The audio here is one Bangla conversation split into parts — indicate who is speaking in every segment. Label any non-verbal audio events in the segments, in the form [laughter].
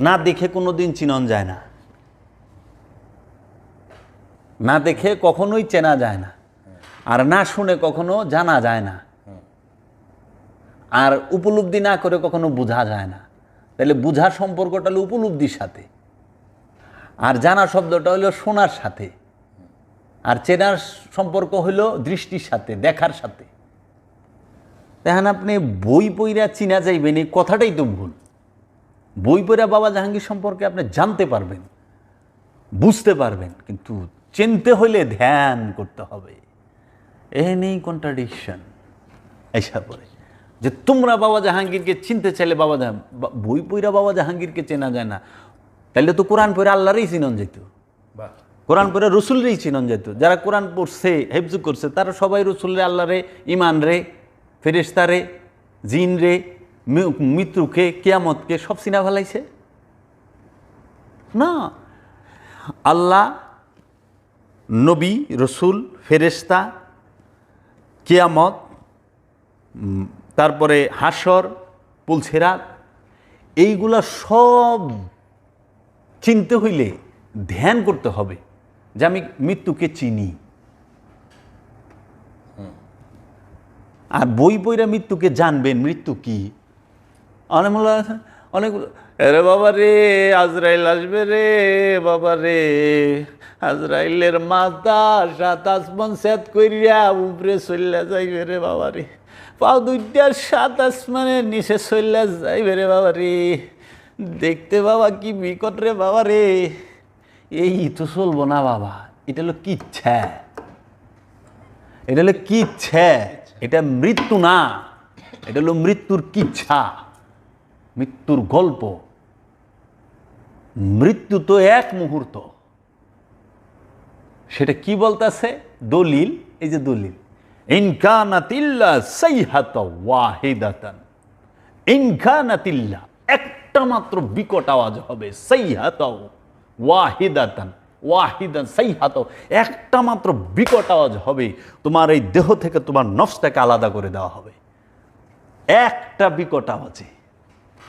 Speaker 1: না দেখে কোনো দিন চিনন যায় না। না দেখে কখনোই চেনা যায় না। আর না শুনে কখনো জানা যায় না। আর উপলব্ধি না করে কখনো বোঝা যায় না। তাহলে বোঝার সম্পর্কটা হলো উপলব্ধির সাথে। আর জানা শব্দটা হলো শোনার সাথে। আর চেনার সম্পর্ক হলো দৃষ্টির সাথে, দেখার সাথে। দেখেন আপনি বই পইরা চিনা যাইবেন, এই কথাটাই তো ভুল। বই পইরা বাবা জাহাঙ্গীর সম্পর্কে আপনি জানতে পারবেন বুঝতে পারবেন কিন্তু চিনতে হইলে ধ্যান করতে হবে। এ নেই কন্ট্রাডিকশন এইসব পরে যে তোমরা বাবা জাহাঙ্গীরকে চিনতে চাইলে বাবা বই পইরা বাবা জাহাঙ্গীরকে চেনা যায় না। তাহলে তো কোরআন পড়ে আল্লাহরই চিনন যেত।
Speaker 2: বাহ।
Speaker 1: কোরআন পড়ে রসুলরেই চিনন যেত। যারা কোরআন পড়ছে হেফজু করছে তারা সবাই রসুল রে আল্লাহ রে ইমান রে ফেরেস্তা রে জিন রে মৃত্যুকে, কেয়ামতকে সব চিনা ফেলাইছে? না। আল্লাহ, নবী, রসুল ফেরেস্তা কেয়ামত তারপরে হাসর পুলছেরাত এইগুলা সব চিনতে হইলে ধ্যান করতে হবে যে আমি মৃত্যুকে চিনি। আর বই বইরা মৃত্যুকে জানবেন, মৃত্যু কি? অনেক অনেক আরে বাবা রে, আজরাইল আসবে রে, বাবা রে। আজরাইলের মাথা সাত আসমান সেত কইরা উপরে চল্লা যাইবে রে বাবা রে। পাও দুইটা সাত আসমানের নিচে চল্লা যাইবে রে বাবা রে। দেখতে বাবা কি বিকট রে বাবা রে। এই তো চলবো না বাবা, এটা হলো কিচ্ছা। এটা হলো কি কিচ্ছা, এটা মৃত্যু না, এটা হলো মৃত্যুর কিচ্ছা। মৃত্যুর গল্প। মৃত্যু তো এক মুহূর্ত। সেটা কি বলতেছে? দলিল, এই যে দলিল। ইনকানাতিল্লা ওয়াহিদাতান। ইনকানাতিল্লা একটা মাত্র বিকট আওয়াজ হবে। সাইহাত ওয়াহিদাতান, ওয়াহিদান সাইহাত একটা মাত্র বিকট আওয়াজ হবে। তোমার এই দেহ থেকে তোমার নফসটাকে আলাদা করে দেওয়া হবে। একটা বিকট আওয়াজে।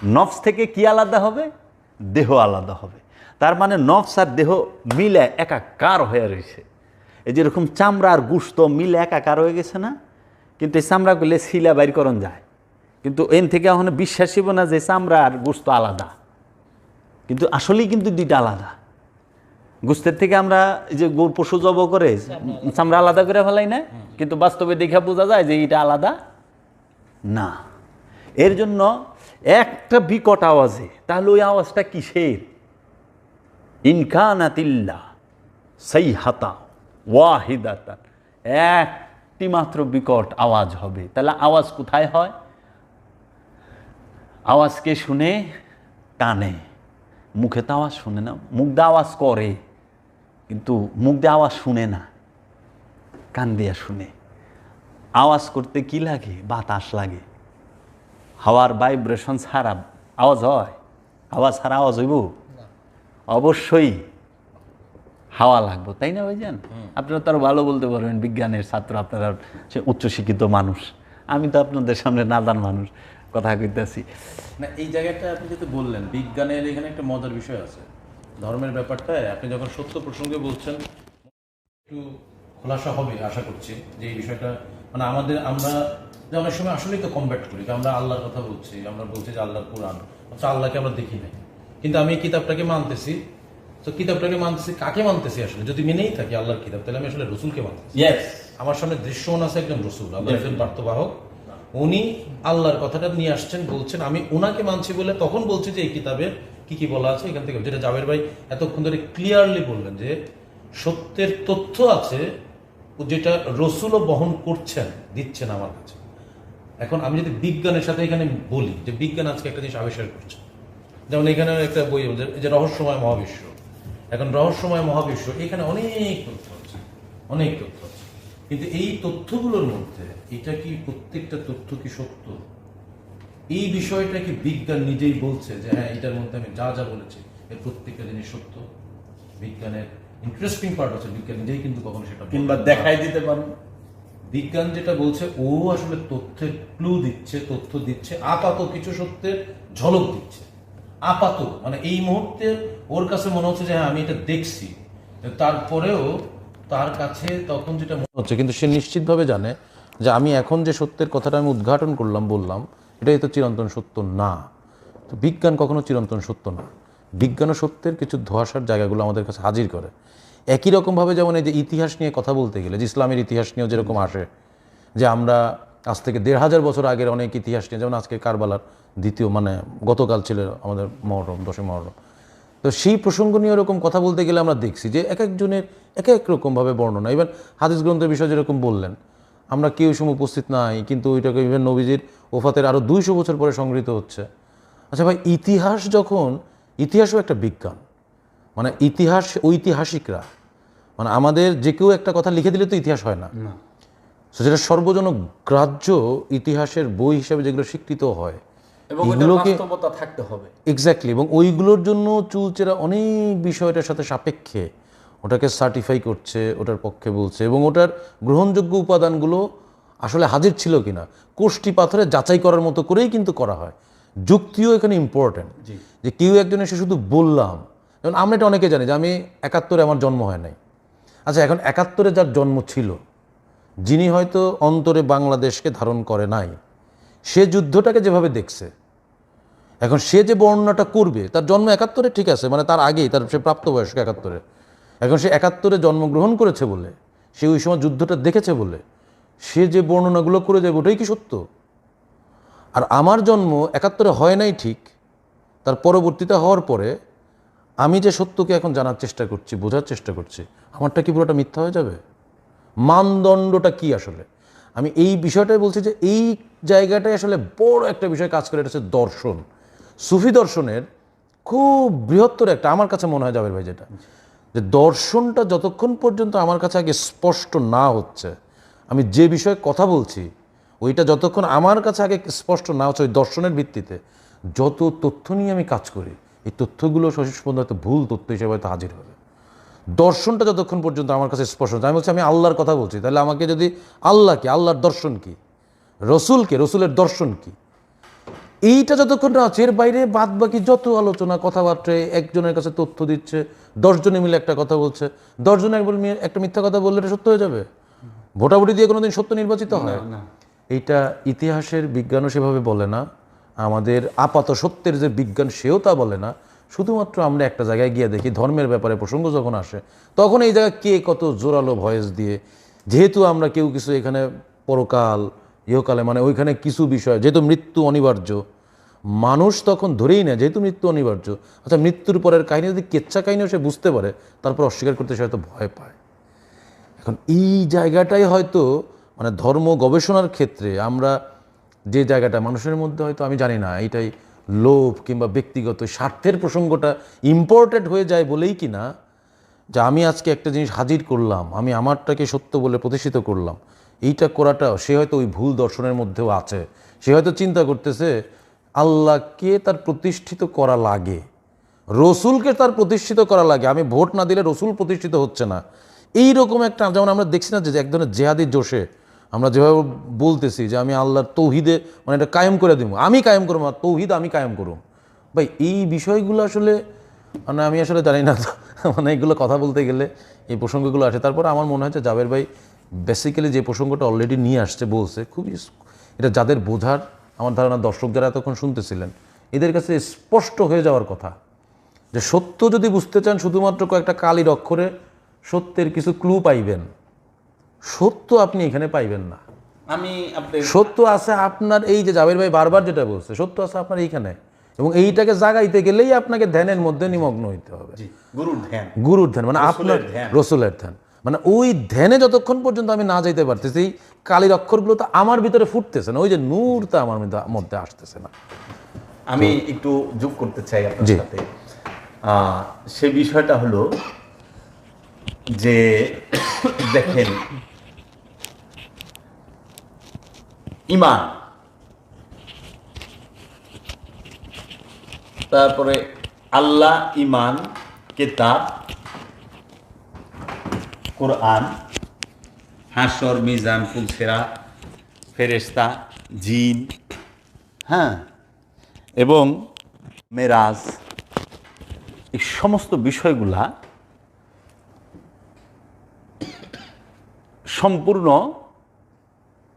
Speaker 1: নফস থেকে কি আলাদা হবে? দেহ আলাদা হবে। তার মানে নফস আর দেহ মিলে একাকার হয়ে রয়েছে। এই যেরকম চামড়া আর গুস্ত মিলে একাকার হয়ে গেছে না? কিন্তু এই চামড়া চামড়াগুলো শিলা বাইর করণ যায়। কিন্তু এন থেকে এখন বিশ্বাসীব না যে চামড়া আর গুস্ত আলাদা। কিন্তু আসলেই কিন্তু দুইটা আলাদা। গুস্তের থেকে আমরা যে গরু পশু জব করে, চামড়া আলাদা করে ফেলাই না? কিন্তু বাস্তবে দেখা বোঝা যায় যে এটা আলাদা না। এর জন্য একটা বিকট আওয়াজে, তাহলে ওই আওয়াজটা কিসের? ইনকানাতিল্লা সেই হাতা ওয়াহিদাতা। একটি মাত্র বিকট আওয়াজ হবে। তাহলে আওয়াজ কোথায় হয়? আওয়াজকে শুনে টানে মুখে তো আওয়াজ শুনে না, মুখ দিয়ে আওয়াজ করে, কিন্তু মুখ দিয়ে আওয়াজ শুনে না, কান দিয়া শুনে। আওয়াজ করতে কি লাগে? বাতাস লাগে। হাওয়ার ভাইব্রেশন ছাড়া আওয়াজ হয় হাওয়া ছাড়া আওয়াজ হইব? অবশ্যই হাওয়া লাগবো তাই না ভাইজান? আপনারা তো আরও ভালো বলতে পারবেন বিজ্ঞানের ছাত্র আপনারা সে উচ্চশিক্ষিত মানুষ। আমি তো আপনাদের সামনে নাদান মানুষ কথা কইতেছি।
Speaker 2: না এই জায়গাটা আপনি যেহেতু বললেন বিজ্ঞানের এখানে একটা মজার বিষয় আছে। ধর্মের ব্যাপারটায় আপনি যখন সত্য প্রসঙ্গে বলছেন একটু খোলাসা হবে আশা করছি যে এই বিষয়টা মানে আমাদের আমরা যে অনেক সময় আসলেই তো কমব্যাট করি যে আমরা আল্লাহর কথা বলছি আমরা বলছি যে আল্লাহর কোরআন অথচ আল্লাহকে আমরা দেখি নাই। কিন্তু আমি এই কিতাবটাকে মানতেছি তো কিতাবটাকে মানতেছি কাকে মানতেছি আসলে? যদি মেনেই থাকি আল্লাহর কিতাব তাহলে আমি আসলে রসুলকে মানতেছি। আমার সামনে দৃশ্যমান আছে একজন রসুল আল্লাহ একজন বার্তবাহক। উনি আল্লাহর কথাটা নিয়ে আসছেন বলছেন আমি ওনাকে মানছি বলে তখন বলছি যে এই কিতাবের কি কি বলা আছে? এখান থেকে যেটা জাবের ভাই এতক্ষণ ধরে ক্লিয়ারলি বললেন যে সত্যের তথ্য আছে যেটা রসুলও বহন করছেন, দিচ্ছেন আমার কাছে। এখন আমি যদি বিজ্ঞানের সাথে এখানে বলি যে বিজ্ঞান আজকে একটা জিনিস আবিষ্কার করছে। যেমন এখানে একটা বই যে রহস্যময় মহাবিশ্ব। এখন রহস্যময় মহাবিশ্ব, এখানে অনেক তথ্য আছে, অনেক তথ্য আছে। কিন্তু এই তথ্যগুলোর মধ্যে এটা কি প্রত্যেকটা তথ্য কি সত্য? এই বিষয়টা কি বিজ্ঞান নিজেই বলছে যে হ্যাঁ এটার মধ্যে আমি যা যা বলেছি, এর প্রত্যেকটা জিনিস সত্য? বিজ্ঞানের ইন্টারেস্টিং পার্ট আছে বিজ্ঞান নিজেই কিন্তু কখনো সেটা
Speaker 1: কিংবা দেখাই দিতে পারো
Speaker 2: বিজ্ঞান যেটা বলছে ও আসলে তথ্যের ক্লু দিচ্ছে তথ্য দিচ্ছে আপাত কিছু সত্যের ঝলক দিচ্ছে। আপাত মানে এই মুহূর্তে ওর কাছে মনে হচ্ছে যে হ্যাঁ আমি এটা দেখছি। তারপরেও তার কাছে তখন যেটা মনে হচ্ছে কিন্তু সে নিশ্চিতভাবে জানে যে আমি এখন যে সত্যের কথাটা আমি উদ্ঘাটন করলাম বললাম এটাই তো চিরন্তন সত্য না। তো বিজ্ঞান কখনো চিরন্তন সত্য না। বিজ্ঞান ও সত্যের কিছু ধোয়াশার জায়গাগুলো আমাদের কাছে হাজির করে। একই রকমভাবে যেমন এই যে ইতিহাস নিয়ে কথা বলতে গেলে, যে ইসলামের ইতিহাস নিয়েও যেরকম আসে, যে আমরা আজ থেকে দেড় হাজার বছর আগের অনেক ইতিহাস নিয়ে, যেমন আজকে কারবালার দ্বিতীয় মানে গতকাল ছিল আমাদের মহরম, দশই মহরম। তো সেই প্রসঙ্গ নিয়ে এরকম কথা বলতে গেলে আমরা দেখছি যে এক একজনের এক এক রকমভাবে বর্ণনা। ইভেন হাদিস গ্রন্থের বিষয় যেরকম বললেন, আমরা কেউ সময় উপস্থিত নাই, কিন্তু ওইটাকে ইভেন নবীজির ওফাতের আরও দুইশো বছর পরে সংগৃহীত হচ্ছে। আচ্ছা ভাই, ইতিহাস যখন ইতিহাসও একটা বিজ্ঞান। মানে ইতিহাস ঐতিহাসিকরা মানে আমাদের যে কেউ একটা কথা লিখে দিলে তো ইতিহাস হয় না। So যেটা সর্বজন গ্রাহ্য ইতিহাসের বই হিসেবে যেগুলো স্বীকৃত হয় এগুলোকে
Speaker 1: থাকতে হবে।
Speaker 2: এক্স্যাক্টলি এবং ওইগুলোর জন্য চুলচেরা অনেক বিষয়টার সাথে সাপেক্ষে ওটাকে সার্টিফাই করছে ওটার পক্ষে বলছে এবং ওটার গ্রহণযোগ্য উপাদানগুলো আসলে হাজির ছিল কিনা। কোষ্টি পাথরে যাচাই করার মতো করেই কিন্তু করা হয়। যুক্তিও এখানে ইম্পর্ট্যান্ট যে কেউ একজন এসে শুধু বললাম যেমন আমরা এটা অনেকে জানি যে আমি একাত্তরে আমার জন্ম হয় নাই। আচ্ছা এখন একাত্তরে যার জন্ম ছিল যিনি হয়তো অন্তরে বাংলাদেশকে ধারণ করে নাই সে যুদ্ধটাকে যেভাবে দেখছে এখন সে যে বর্ণনাটা করবে তার জন্ম একাত্তরে ঠিক আছে মানে তার আগেই তার সে প্রাপ্তবয়স্ক একাত্তরে। এখন সে একাত্তরে জন্মগ্রহণ করেছে বলে সে ওই সময় যুদ্ধটা দেখেছে বলে সে যে বর্ণনাগুলো করে যাবে ওটাই কি সত্য? আর আমার জন্ম একাত্তরে হয় নাই ঠিক, তার পরবর্তীতে হওয়ার পরে আমি যে সত্যকে এখন জানার চেষ্টা করছি, বোঝার চেষ্টা করছি, আমারটা কি পুরোটা মিথ্যা হয়ে যাবে? মানদণ্ডটা কি আসলে? আমি এই বিষয়টাই বলছি যে এই জায়গাটায় আসলে বড় একটা বিষয় কাজ করে, এটা হচ্ছে দর্শন। সুফি দর্শনের খুব বৃহত্তর একটা, আমার কাছে মনে হয় যাবে ভাই যেটা, যে দর্শনটা যতক্ষণ পর্যন্ত আমার কাছে আগে স্পষ্ট না হচ্ছে, আমি যে বিষয়ে কথা বলছি ওইটা যতক্ষণ আমার কাছে আগে স্পষ্ট না হচ্ছে, ওই দর্শনের ভিত্তিতে যত তথ্য নিয়ে আমি কাজ করি, এই তথ্যগুলো সঠিক পর্যন্ত হয়তো ভুল তথ্য হিসেবে হয়তো হাজির হবে। দর্শনটা যতক্ষণ পর্যন্ত আমার কাছে স্পষ্ট আমি বলছি, আমি আল্লাহর কথা বলছি, তাহলে আমাকে যদি আল্লাহ আল্লাহকে আল্লাহর দর্শন কি রসুলকে রসুলের দর্শন কি, এইটা যতক্ষণ না আছে এর বাইরে বাদ বাকি যত আলোচনা, কথাবার্তা, একজনের কাছে তথ্য দিচ্ছে, দশজনে মিলে একটা কথা বলছে, দশজনে একটা মিথ্যা কথা বললে এটা সত্য হয়ে যাবে? ভোটাভুটি দিয়ে কোনোদিন সত্য নির্বাচিত হয়? এইটা ইতিহাসের বিজ্ঞানও সেভাবে বলে না, আমাদের আপাত সত্যের যে বিজ্ঞান সেও তা বলে না। শুধুমাত্র আমরা একটা জায়গায় গিয়ে দেখি, ধর্মের ব্যাপারে প্রসঙ্গ যখন আসে, তখন এই জায়গায় কে কত জোরালো ভয়েস দিয়ে, যেহেতু আমরা কেউ কিছু এখানে পরকাল, ইহকালে মানে ওইখানে কিছু বিষয়, যেহেতু মৃত্যু অনিবার্য, মানুষ তখন ধরেই নেয় যেহেতু মৃত্যু অনিবার্য। আচ্ছা মৃত্যুর পরের কাহিনী যদি কেচ্ছা কাহিনীও সে বুঝতে পারে, তারপর অস্বীকার করতে সে হয়তো ভয় পায়। এখন এই জায়গাটাই হয়তো মানে ধর্ম গবেষণার ক্ষেত্রে আমরা যে জায়গাটা মানুষের মধ্যে হয়তো আমি জানি না, এইটাই লোভ কিংবা ব্যক্তিগত স্বার্থের প্রসঙ্গটা ইম্পর্টেন্ট হয়ে যায় বলেই কি না যে আমি আজকে একটা জিনিস হাজির করলাম, আমি আমারটাকে সত্য বলে প্রতিষ্ঠিত করলাম, এইটা করাটা সে হয়তো ওই ভুল দর্শনের মধ্যেও আছে। সে হয়তো চিন্তা করতেছে, আল্লাহকে তার প্রতিষ্ঠিত করা লাগে, রসুলকে তার প্রতিষ্ঠিত করা লাগে, আমি ভোট না দিলে রসুল প্রতিষ্ঠিত হচ্ছে না। এই রকম একটা, যেমন আমরা দেখছি না যে এক ধরনের জেহাদি জোশে আমরা যেভাবে বলতেছি যে আমি আল্লাহর তৌহিদে মানে এটা কায়েম করে দিব। আমি কায়েম করব না, তৌহিদ আমি কায়েম করব। ভাই, এই বিষয়গুলো আসলে মানে আমি আসলে জানি না। [laughs] মানে এগুলো কথা বলতে গেলে এই প্রসঙ্গগুলো আসে। তারপর আমার মনে হচ্ছে জাবের ভাই বেসিক্যালি যে প্রসঙ্গটা অলরেডি নিয়ে আসছে, বলছে, খুবই এটা যাদের বোঝার, আমার ধারণা দর্শক যারা এতক্ষণ শুনতেছিলেন, এদের কাছে স্পষ্ট হয়ে যাওয়ার কথা। যে সত্য যদি বুঝতে চান, শুধুমাত্র কয়েকটা কালির অক্ষরে সত্যের কিছু ক্লু পাইবেন। সত্য আপনি এখানে পাইবেন না।
Speaker 1: আমি
Speaker 2: সত্য আছে আপনার এই যে জাবের ভাই বারবার যেটা বলছে সত্য আছে আপনার এইখানে। এবং এইটাকে জাগাইতে গেলেই আপনাকে ধ্যানের মধ্যে নিমগ্ন হইতে হবে।
Speaker 1: গুরুর ধ্যান।
Speaker 2: গুরুর ধ্যান মানে আপনার রসুলের ধ্যান। মানে ওই ধ্যানে যতক্ষণ পর্যন্ত আমি না যাইতে পারতেছি কালির অক্ষরগুলো তো আমার ভিতরে ফুটতেছে না ওই যে নূরটা আমার মধ্যে- আসতেছে না।
Speaker 1: আমি একটু যোগ করতে চাই আপনার সাথে। আহ, সে বিষয়টা হলো যে দেখেন ইমান। তারপরে আল্লাহ, ইমান, কেতাব, কোরআন, হাসর, মিজান, ফুলসেরা, ফেরেশতা, জিন হ্যাঁ এবং মেরাজ, এই সমস্ত বিষয়গুলা সম্পূর্ণ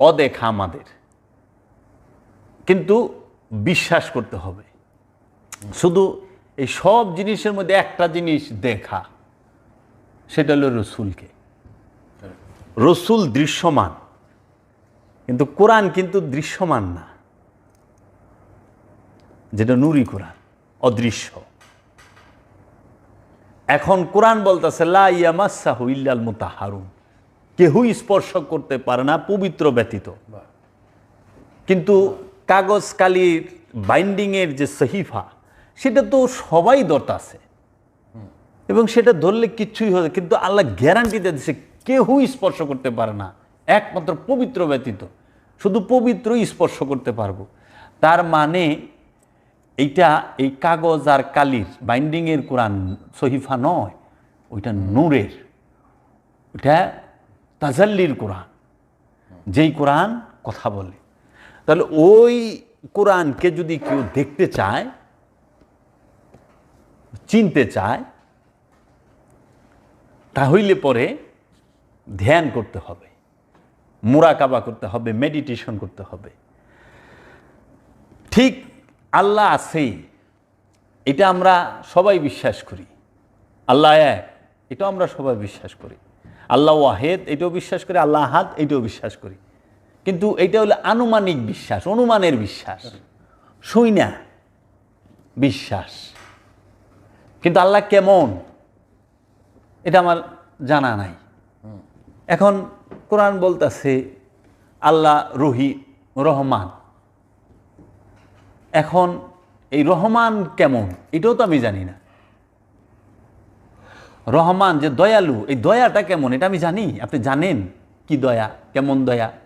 Speaker 1: অদেখা আমাদের। কিন্তু বিশ্বাস করতে হবে। শুধু এই সব জিনিসের মধ্যে একটা জিনিস দেখা, সেটা হলো রসুলকে। রসুল দৃশ্যমান, কিন্তু কোরআন কিন্তু দৃশ্যমান না। যেটা নুরি কোরআন, অদৃশ্য। এখন কোরআন বলতেছে, লা ইয়ামাসাহু ইল্লাল মুতাহারুন। কেহই স্পর্শ করতে পারে না, পবিত্র ব্যতীত। কিন্তু কাগজ কালির বাইন্ডিংয়ের যে সহিফা, সেটা তো সবাই দরতাছে এবং সেটা ধরলে কিচ্ছুই হবে কিন্তু আল্লাহ গ্যারান্টি দিচ্ছে কেউই স্পর্শ করতে পারে না, একমাত্র পবিত্র ব্যতীত। শুধু পবিত্রই স্পর্শ করতে পারব। তার মানে এইটা এই কাগজ আর কালির বাইন্ডিংয়ের কোরআন সহিফা নয়, ওইটা নূরের। ওইটা তাজাল্লির কোরআন, যেই কোরআন কথা বলে। তাহলে ওই কোরআনকে যদি কেউ দেখতে চায়, চিনতে চায়, তাহলে পরে ধ্যান করতে হবে, মোরাকাবা করতে হবে, মেডিটেশন করতে হবে। ঠিক আল্লাহ আছেই, এটা আমরা সবাই বিশ্বাস করি। আল্লাহ এক, এটাও আমরা সবাই বিশ্বাস করি। আল্লাহ ওয়াহেদ, এটাও বিশ্বাস করি। আল্লাহ আহাদ, এটাও বিশ্বাস করি। কিন্তু এটা হলো আনুমানিক বিশ্বাস, অনুমানের বিশ্বাস। শুই না, বিশ্বাস। কিন্তু আল্লাহ কেমন? এটা আমার জানা নাই। এখন কোরআন বলতেছে, আল্লাহ রহি, রহমান। এখন এই রহমান কেমন? এটাও তো আমি জানি না। রহমান যে দয়ালু, এই দয়াটা কেমন? এটা আমি জানি। আপনি জানেন কি দয়া? কেমন দয়া?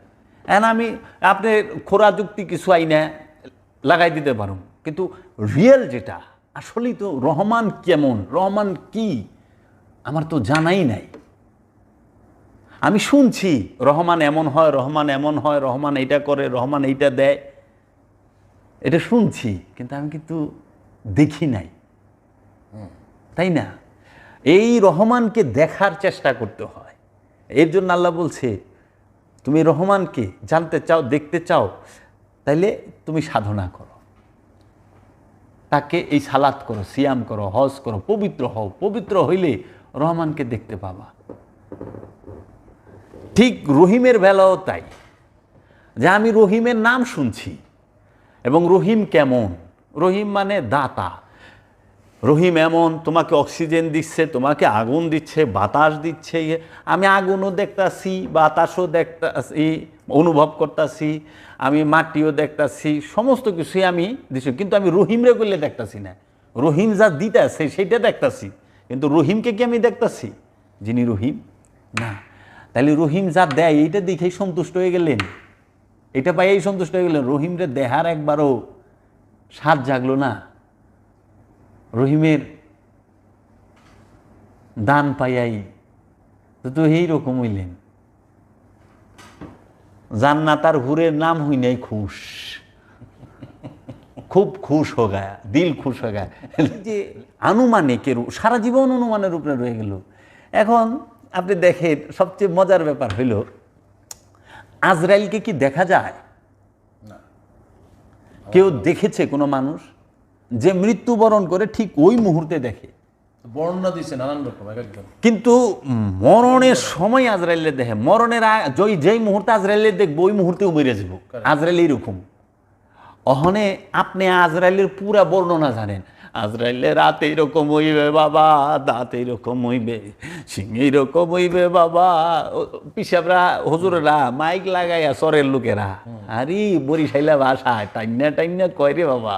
Speaker 1: এখন আমি আপনি খোরা যুক্তি কিছু আইনে লাগাই দিতে পারুন কিন্তু রিয়েল যেটা, আসলেই তো রহমান কেমন, রহমান কি? আমার তো জানাই নাই। আমি শুনছি, রহমান এমন হয়, রহমান এমন হয়, রহমান এইটা করে, রহমান এইটা দেয়। এটা শুনছি, কিন্তু আমি কিন্তু দেখি নাই। তাই না? এই রহমানকে দেখার চেষ্টা করতে হয়। এর জন্য আল্লাহ বলছে তুমি রহমানকে জানতে চাও, দেখতে চাও, তাইলে তুমি সাধনা করো। তাকে এই সালাত করো, সিয়াম করো, হজ করো, পবিত্র হও। পবিত্র হইলে রহমানকে দেখতে পাবা। ঠিক রহিমের বেলাও তাই। যে আমি রহিমের নাম শুনছি, এবং রহিম কেমন? রহিম মানে দাতা। রহিম এমন, তোমাকে অক্সিজেন দিচ্ছে, তোমাকে আগুন দিচ্ছে, বাতাস দিচ্ছে ইয়ে। আমি আগুনও দেখতাছি, বাতাসও দেখতাছি, অনুভব করতাছি, আমি মাটিও দেখতাছি, সমস্ত কিছুই আমি দিচ্ছি কিন্তু আমি রহিমরে করলে দেখতাছি না। রহিম যা দিতেছে সেটা দেখতাছি। কিন্তু রহিমকে কি আমি দেখতাছি? যিনি রহিম? না। তাহলে রহিম যা দেয়, এইটা দেখেই সন্তুষ্ট হয়ে গেলেন। এটা পাইয়েই সন্তুষ্ট হয়ে গেলেন। রহিমরে দেহার একবারও স্বাদ জাগলো না। রহিমের দান পাইয়াই তো এইরকম হইলেন। জান্নাতার হুরের নাম হই নাই খুশ। খুব খুশ হো গায়া দিল খুশ হয়ে গায়া। যে আনুমানিকের সারা জীবন অনুমানের উপরে রয়ে গেল। এখন আপনি দেখেন সবচেয়ে মজার ব্যাপার হইল আজরাইলকে কি দেখা যায়? কেউ দেখেছে কোনো মানুষ? যে মৃত্যুবরণ করে ঠিক ওই মুহূর্তে দেখে।
Speaker 2: বর্ণনা দিছে নানান রকম
Speaker 1: কিন্তু মরণের সময় আজরাইলে দেখে মরণের জয় যেই মুহূর্তে আজরাইলে দেখব ওই মুহূর্তেও মেরে যাব। আজরাইল এরকম অহনে আপনি আজরাইলের পুরা বর্ণনা জানেন। আজরাইলে রাত এইরকম হইবে বাবা দাঁত এইরকম হইবে সিং এইরকম হইবে বাবা। পিসাবরা হুজুরেরা মাইক লাগাইয়া সরের লোকেরা আরে বরিশাইলা ভাষা টাইনা টাইনা কয় রে বাবা।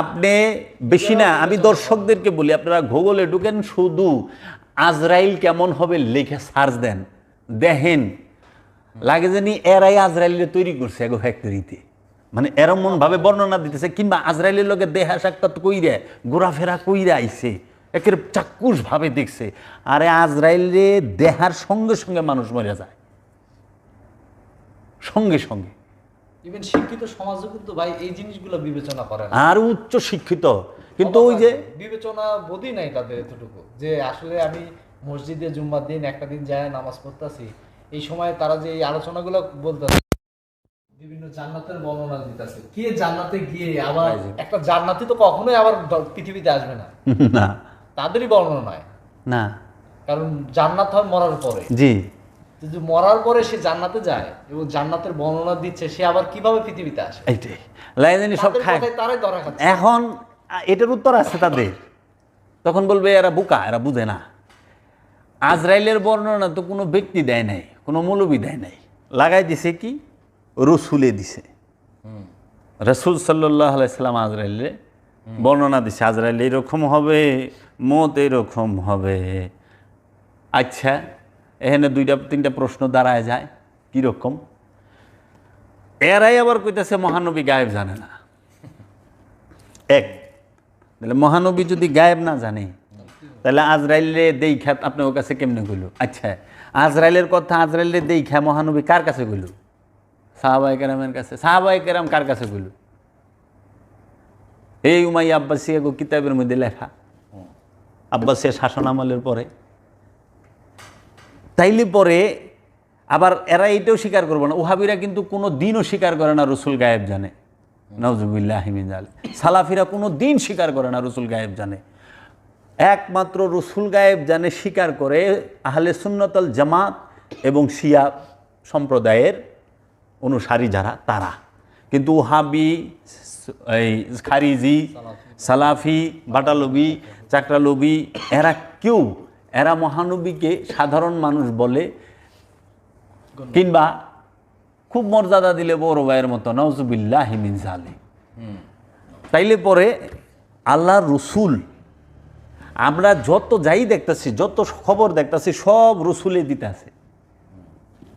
Speaker 1: আপনি বেশি না আমি দর্শকদেরকে বলি আপনারা গুগলে ঢুকেন শুধু আজরাইল কেমন হবে লিখে সার্চ দেন। দেখেন লাগে জানি এরাই আজরাইলে তৈরি করছে এগো ফ্যাক্টরিতে মানে এরমন ভাবে বর্ণনা দিতেছে কিংবা আজরাইলের লোকে দেহা সাক্ষাৎ কইরে ঘোরাফেরা কইরে আইছে একের চাক্ষুষ ভাবে দেখছে। আরে আজরাইলে দেহার সঙ্গে সঙ্গে মানুষ মরে যায়। সঙ্গে সঙ্গে।
Speaker 3: ইভেন শিক্ষিত সমাজও কিন্তু ভাই এই জিনিসগুলো বিবেচনা করে
Speaker 1: আর উচ্চ শিক্ষিত। কিন্তু ওই যে
Speaker 3: বিবেচনা বোধই নাই তাদের এতটুকু। যে আসলে আমি মসজিদে জুম্মার দিন একটা দিন যায় নামাজ পড়তাছি এই সময় তারা যে এই আলোচনাগুলো বলতেছে বিভিন্ন জান্নাতের বর্ণনা দিতেছে। কে জান্নাতে গিয়ে আবার একটা জান্নাতি তো কখনোই আবার পৃথিবীতে আসবে না। [laughs]
Speaker 1: না।
Speaker 3: তাদেরই বর্ণনা নয়।
Speaker 1: না।
Speaker 3: কারণ জান্নাত হয় মরার পরে।
Speaker 1: জি।
Speaker 3: যদি মরার পরে সে জান্নাতে যায় এবং জান্নাতের বর্ণনা দিচ্ছে সে আবার কীভাবে পৃথিবীতে আসে?
Speaker 1: এইটাই। লাইজানি সব খায়।
Speaker 3: তারাই ধরা খাচ্ছে।
Speaker 1: এখন এটার উত্তর আছে তাদের। তখন বলবে এরা বোকা এরা বুঝে না। আজরাইলের বর্ণনা তো কোনো ব্যক্তি দেয় নাই কোনো মৌলবি দেয় নাই। লাগাই দিছে কি? রসুলে দিছে। রসুল সাল্লাহ আলাইসাল্লাম আজরাইলে বর্ণনা দিছে আজরাইল এরকম হবে মত এরকম হবে। আচ্ছা এখানে দুইটা, তিনটা প্রশ্ন দাঁড়ায় যায়, কীরকম? এরাই আবার কইতেছে মহানবী গায়েব জানে না। এক, তাহলে মহানবী যদি গায়েব না জানে, তাহলে আজরাইলে দেখা আপনার কাছে কেমনে গইল আচ্ছা আজরাইলের কথা আজরাইলে দেখা মহানবী কার কাছে গইল সাহাবাই কেরামের কাছে। সাহাবাই কেরাম কার কাছে গইল এই উমাই আব্বাসিয়া কিতাবের মধ্যে লেখা। আব্বাসিয়া শাসন আমলের পরে। তাইলে পরে আবার এরা এটাও স্বীকার করব না। ওহাবিরা কিন্তু কোনো দিনও স্বীকার করে না রসুল গায়েব জানে। নজরুল্লাহ হিমিন জালে সালাফিরা কোনো দিন স্বীকার করে না রসুল গায়েব জানে। একমাত্র রসুল গায়েব জানে স্বীকার করে আহলে সুন্নতল জামাত এবং শিয়া সম্প্রদায়ের অনুসারী যারা, তারা। কিন্তু ওহাবি, এই খারিজি, সালাফি, বাটালবি, চাকরালবি, এরা কেউ এরা মহানবীকে সাধারণ মানুষ বলে কিংবা খুব মর্যাদা দিলে বড় ভাইয়ের মতো নজুবিল্লাহ হিমিন জালে তাইলে পরে আল্লাহ রসুল, আমরা যত যাই দেখতেছি, যত খবর দেখতেছি, সব রসুলে দিতে আছে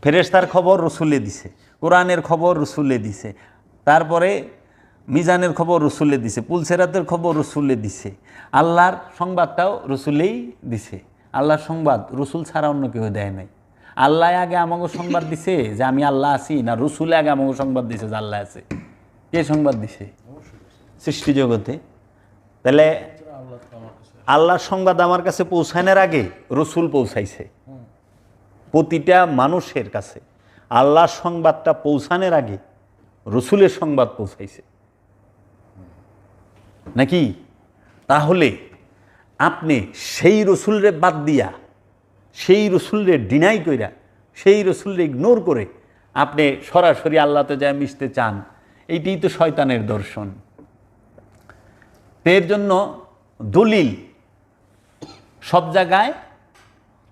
Speaker 1: ফেরেস্তার খবর রসুলে দিছে, কোরআনের খবর রসুলে দিছে, তারপরে মিজানের খবর রসুলে দিছে, পুলসেরাতের খবর রসুলে দিছে, আল্লাহর সংবাদটাও রসুলেই দিছে। আল্লাহর সংবাদ রসুল ছাড়া অন্য কেউ দেয় নাই। আল্লাহ আগে আমাকে সংবাদ দিছে যে আমি আল্লাহ আছি না রসুলে আগে আমাকে সংবাদ দিছে যে আল্লাহ আছে? কে সংবাদ দিছে? সৃষ্টি জগতে। তাহলে আল্লাহর সংবাদ আমার কাছে পৌঁছানোর আগে রসুল পৌঁছাইছে। প্রতিটা মানুষের কাছে আল্লাহর সংবাদটা পৌঁছানোর আগে রসুলের সংবাদ পৌঁছাইছে। নাকি? তাহলে আপনি সেই রসুলরে বাদ দিয়া, সেই রসুলরে ডিনাই কইরা, সেই রসুলরে ইগনোর করে আপনি সরাসরি আল্লাহতে যায় মিশতে চান, এইটাই তো শয়তানের দর্শন। এর জন্য দলিল সব জায়গায়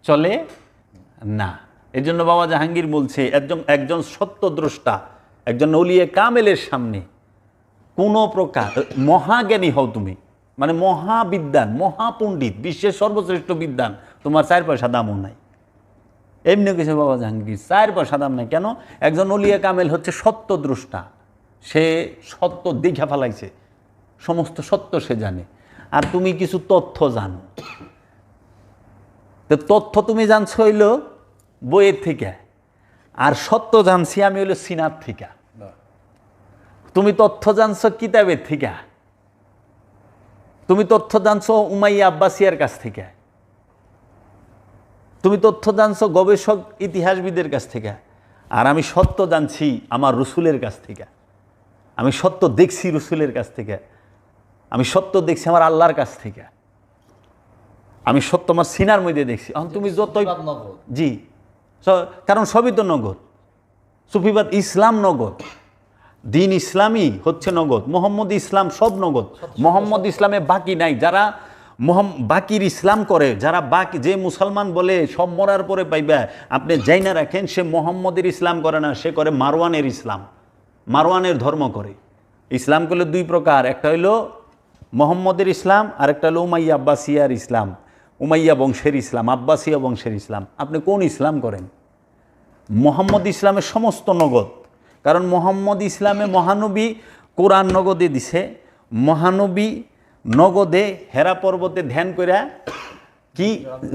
Speaker 1: চলে না। এর জন্য বাবা জাহাঙ্গীর বলছে, একজন একজন সত্যদ্রষ্টা একজন অলিয়ে কামেলের সামনে কোনো প্রকার মহাজ্ঞানী হও তুমি। মানে মহাবিদ্যান মহাপণ্ডিত বিশ্বের সর্বশ্রেষ্ঠ বিদ্যান তোমার চার পয়সা দামও নাই। এমনি কিছু বাবা জাহাঙ্গীর চার পয়সা দাম নাই। কেন? একজন অলিয়া কামেল হচ্ছে সত্য সত্যদ্রষ্টা সে সত্য দেখা ফেলাইছে। সমস্ত সত্য সে জানে। আর তুমি কিছু তথ্য জানো। তো তথ্য তুমি জানছো হইল বইয়ের থেকে। আর সত্য জানছি আমি হইল সিনার থেকে। তুমি তথ্য জানছো কিতাবের থেকে। তুমি তথ্য জানছো উমাইয়া আব্বাসিয়ার কাছ থেকে। তুমি তথ্য জানছো গবেষক ইতিহাসবিদের কাছ থেকে। আর আমি সত্য জানছি আমার রসুলের কাছ থেকে। আমি সত্য দেখছি রসুলের কাছ থেকে। আমি সত্য দেখছি আমার আল্লাহর কাছ থেকে। আমি সত্য আমার সিনার মধ্যে দেখছি। এখন তুমি যতই জি। কারণ সবই তো নগদ সুফিবাদ ইসলাম নগদ দিন ইসলামই হচ্ছে নগদ। মোহাম্মদ ইসলাম সব নগদ। মোহাম্মদ ইসলামে বাকি নাই। যারা মোহাম বাকির ইসলাম করে, যারা বাকি যে মুসলমান বলে সব মরার পরে পাইবে, আপনি যাই না রাখেন, সে মোহাম্মদের ইসলাম করে না, সে করে মারওয়ানের ইসলাম। মারওয়ানের ধর্ম করে। ইসলাম করলে দুই প্রকার। একটা হইল মোহাম্মদের ইসলাম আর একটা হলো উমাইয়া আব্বাসিয়ার ইসলাম। উমাইয়া বংশের ইসলাম, আব্বাসিয়া বংশের ইসলাম। আপনি কোন ইসলাম করেন? মোহাম্মদ ইসলামের সমস্ত নগদ। কারণ মোহাম্মদ ইসলামে মহানবী কোরআন নগদে দিছে, মহানবী নগদে হেরা পর্বতে ধ্যান কইরা কি?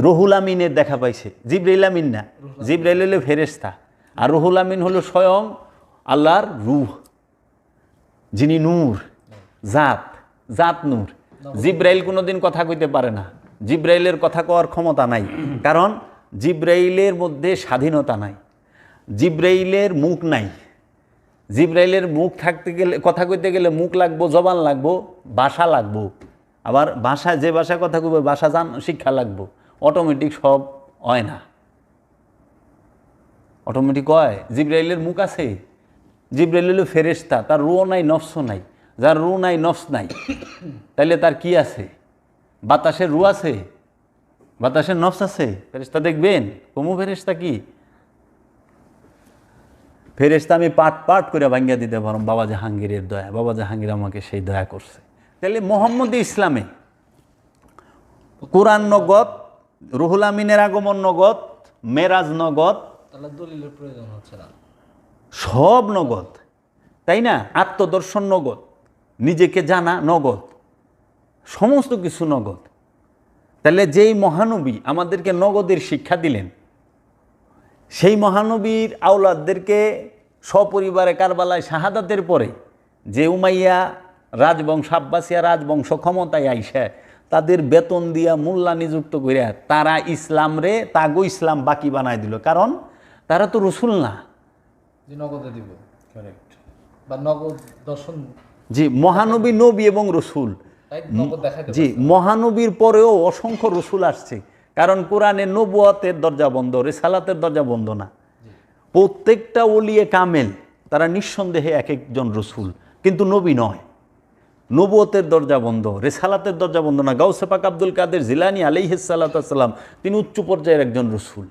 Speaker 1: রহুল আমিনের দেখা পাইছে। জিব্রাইল আমিন না? জিব্রাইল হলো ফেরেস্তা আর রহুল আমিন হলো স্বয়ং আল্লাহর রুহ, যিনি নূর, জাত জাত নূর। জিব্রাইল কোনোদিন কথা কইতে পারে না। জিব্রাইলের কথা কওয়ার ক্ষমতা নাই। কারণ জিব্রাইলের মধ্যে স্বাধীনতা নাই। জিব্রাইলের মুখ নাই। জিব্রাইলের মুখ থাকতে গেলে, কথা কইতে গেলে মুখ লাগবো, জবান লাগবো, বাসা লাগবো। আবার ভাষা যে ভাষা কথা কইব ভাষা জান, শিক্ষা লাগবো। অটোমেটিক সব হয় না। অটোমেটিক হয়। জিব্রাইলের মুখ আছে। জিব্রাইল হলো ফেরেস্তা তার রুও নাই নফস নাই। যার রু নাই, নফস নাই। তাইলে তার কি আছে? বাতাসের রু আছে? বাতাসের নফস আছে? ফেরেস্তা দেখবেন? কমু ফেরেস্তা কি? ফেরেস্তা আমি পাট পাট করে ভাঙ্গিয়া দিতে পারো। বাবা জাহাঙ্গীরের দয়া বাবা জাহাঙ্গীর আমাকে সেই দয়া করছে। তাহলে মোহাম্মদ ইসলামে কোরআন নগদ রুহুল আমিনের আগমন নগদ মেরাজ নগদ
Speaker 3: দলিলের প্রয়োজন হচ্ছে না।
Speaker 1: সব নগদ তাই না? আত্মদর্শন নগদ নিজেকে জানা নগদ সমস্ত কিছু নগদ। তাহলে যেই মহানবী আমাদেরকে নগদের শিক্ষা দিলেন সেই মহানবীর আওলাদদেরকে সপরিবারে কারবালায় শাহাদাতের পরে যে উমাইয়া রাজবংশ আব্বাসিয়া রাজবংশ ক্ষমতায় আইসা তাদের বেতন দিয়া মোল্লা নিযুক্ত করিয়া তারা ইসলাম রে তাগো ইসলাম বাকি বানায় দিল। কারণ তারা তো রসুল না।
Speaker 3: নগদে দিব। বা নগদ দর্শন।
Speaker 1: জি মহানবী নবী এবং রসুল। জি মহানবীর পরেও অসংখ্য রসুল আসছে। কারণ কোরআনে নবুয়াতের দরজা বন্ধ, রেসালাতের দরজা বন্ধ না। প্রত্যেকটা ওলিয়ে কামেল, তারা নিঃসন্দেহে এক একজন রসুল, কিন্তু নবী নয়। নবুয়তের দরজা বন্ধ, রেসালাতের দরজা বন্ধ না। গাউসে পাক আব্দুল কাদের জিলানি আলিহিসাল্লাম তিনি উচ্চ পর্যায়ের একজন রসুল।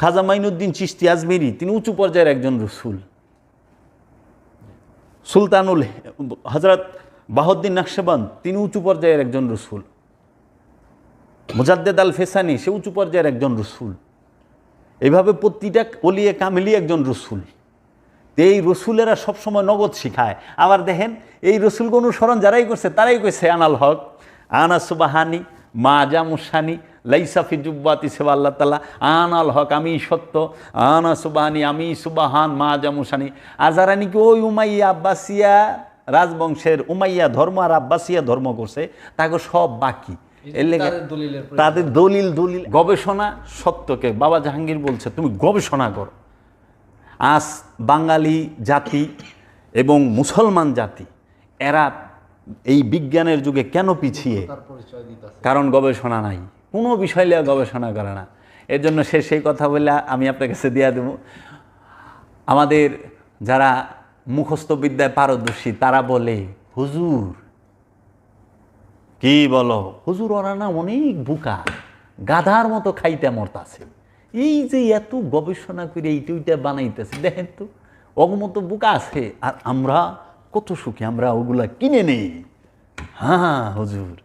Speaker 1: খাজা মাইনুদ্দিন চিস্তি আজমেরি, তিনি উঁচু পর্যায়ের একজন রসুল। সুলতানুল হজরত বাহদ্দিন নকশবন্দ তিনি উঁচু পর্যায়ের একজন রসুল। মুজাদ্দেদ আল ফেসানি সে উঁচু পর্যায়ের একজন রসুল। এইভাবে প্রতিটা অলিয়ে কামেলি একজন রসুল। এই রসুলেরা সবসময় নগদ শিখায়। আবার দেখেন, এই রসুলকে অনুসরণ যারাই করছে, তারাই কইছে, আনাল হক, আনা সুবাহানি, মা জামুসানি লাইসাফি জুব্বাতি সেবা আল্লাহ তাল্লাহ আনাল হক, আমি সত্য, আনা সুবাহানি, আমি সুবাহান, মা জামুসানি আর যারা নাকি ওই উমাইয়া আব্বাসিয়া রাজবংশের, উমাইয়া ধর্ম আর আব্বাসিয়া ধর্ম করছে, তাকে সব বাকি। এর লেগে-
Speaker 3: তাদের দলিলের প্রয়োজন।
Speaker 1: তাদের দলিল দলিল। গবেষণা সত্যকে বাবা জাহাঙ্গীর বলছে তুমি গবেষণা করো। আজ বাঙালি জাতি এবং মুসলমান জাতি এরা এই বিজ্ঞানের যুগে কেন পিছিয়ে?
Speaker 3: তার পরিচয় দিতেছে
Speaker 1: কারণ গবেষণা নাই। কোনো বিষয় নিয়ে গবেষণা করে না। এর জন্য সে সেই কথা বলে আমি আপনার কাছে দিয়া দেব। আমাদের যারা মুখস্থ বিদ্যায় পারদর্শী তারা বলে হুজুর কি বলো? হুজুর, ওরা না অনেক বুকা। গাধার মতো খাইতে মরতাছে। এই যে এত গবেষণা করে এইটা ওইটা বানাইতেছে, দেখেন তো অগমতো বুকা আছে। আর আমরা কত সুখী, আমরা ওগুলা কিনে নেই। হ্যাঁ হুজুর।